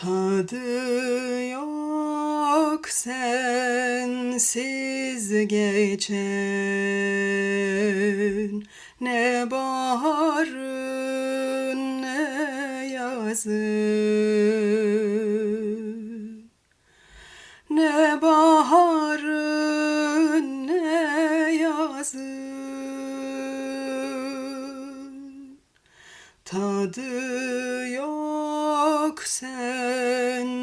Tadı yok sensiz geçen. Ne baharın ne yazın. Ne baharın ne yazın. Tadı yok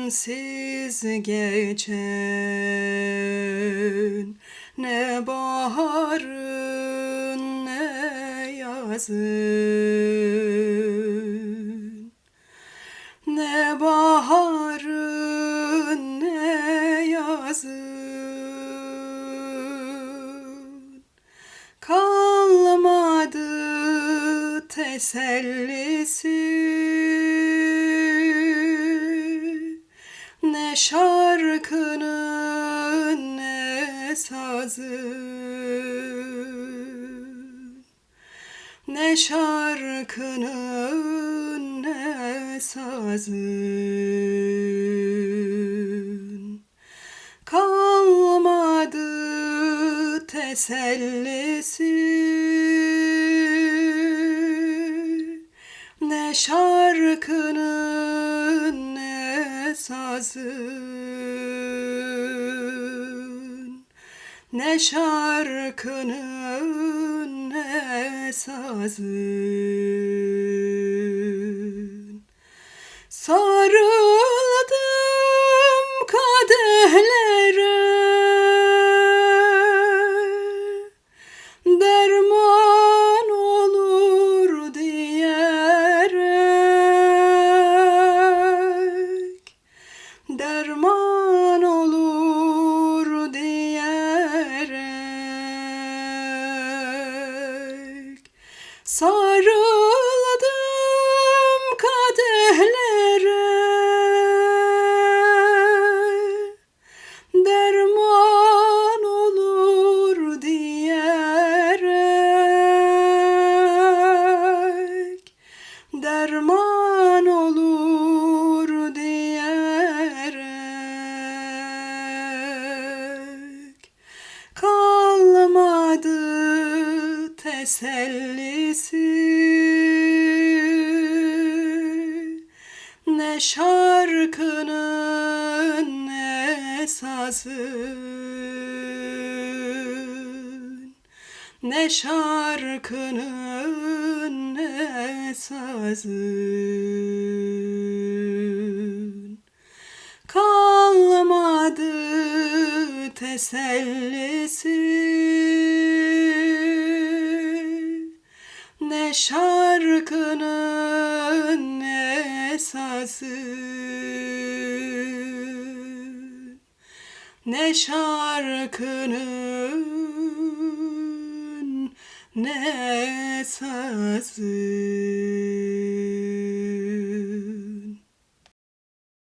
sensiz geçen Ne baharın ne yazın. Ne baharın ne yazın. Kalmadı tesellisi şarkının ne sazın Ne şarkının ne sazın Kalmadı tesellisi. Ne şarkının sazın Ne şarkının ne sazın tesellisi. Ne şarkının ne sazın Ne şarkının ne sazın Kalmadı tesellisi şarkının ne sazın Ne şarkının ne sazın